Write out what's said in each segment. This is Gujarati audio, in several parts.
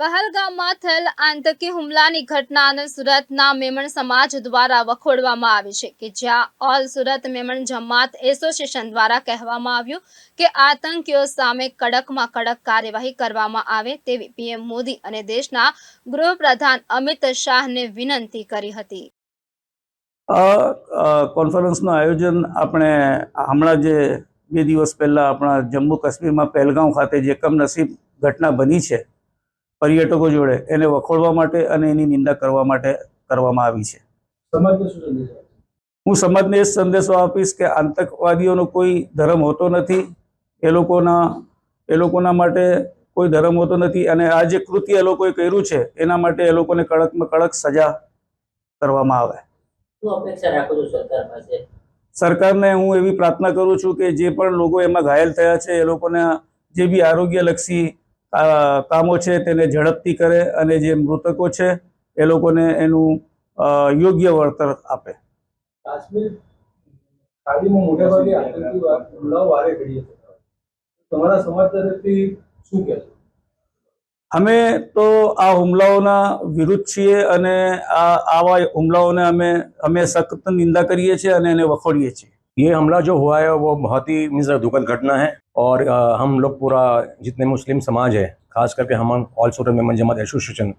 પહલગામમાં થયેલ આતંકી હુમલાની ઘટનાને સુરતના મેમણ સમાજ દ્વારા વખોડવામાં આવી છે કે જ્યાં ઓલ સુરત મેમણ જમાત એસોસિએશન દ્વારા કહેવામાં આવ્યું કે આતંકીઓ સામે કડકમાં કડક કાર્યવાહી કરવામાં આવે તેવી પીએમ મોદી અને દેશના ગૃહપ્રધાન અમિત શાહને વિનંતી કરી હતી. કોન્ફરન્સનું આયોજન આપણે હમણાં જે બે દિવસ પહેલાં આપણા જમ્મુ કાશ્મીરમાં પહેલગાંવ ખાતે જે કમનસીબ ઘટના બની છે પર્યટકો જોડે એને વખોડવા માટે અને એની નિંદા કરવા માટે કરવામાં આવી છે? હું સમાજને એ સંદેશો આપીશ કે આતંકવાદીઓનો કોઈ ધર્મ હોતો નથી એ લોકોના એ લોકોના માટે કોઈ ધર્મ હોતો નથી અને આ જે કૃત્ય એ લોકોએ કર્યું છે એના માટે એ લોકોને કડકમાં કડક સજા કરવામાં આવે. સરકારને હું એવી પ્રાર્થના કરું છું કે જે પણ લોકો એમાં ઘાયલ થયા છે એ લોકોને જે બી આરોગ્યલક્ષી કામો છે તેને ઝડપથી કરે અને જે મૃતકો છે એ લોકોને એનું યોગ્ય વળતર આપે. કાશ્મીર ખાડીમાં મોટાભાગે આતંકી હુમલાઓ વારે ઘડીએ તમારા સમાજ તરફથી શું કહેશો? અમે તો આ હુમલાઓના વિરુદ્ધ છીએ અને આ આવા હુમલાઓને અમે અમે સખત નિંદા કરીએ છીએ અને એને વખોડીએ છીએ. ये हमला जो हुआ है, वो बहुत ही मीन्स दुखद घटना है और हम लोग पूरा जितने मुस्लिम समाज है, खास करके हम ऑल सूरत मेमन जमात एसोसिएशन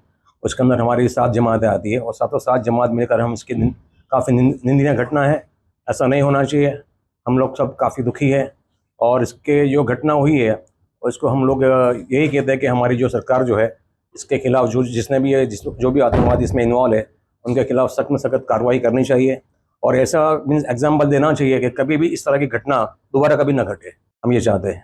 उसके अंदर हमारी सात जमातें आती है और सातों सात जमात मिलकर हम इसकी काफ़ी निंदनीय घटना है। ऐसा नहीं होना चाहिए। हम लोग सब काफ़ी दुखी है और इसके जो घटना हुई है, उसको हम लोग यही कहते हैं कि हमारी जो सरकार जो है, इसके खिलाफ जो जिसने भी जिस, जो भी आतंकवादी इसमें इन्वॉल्व है, उनके खिलाफ सख्त में सख्त कार्रवाई करनी चाहिए। और ऐसा मीन्स एग्जाम्पल देना चाहिए कि कभी भी इस तरह की घटना दोबारा कभी ना घटे हम ये चाहते हैं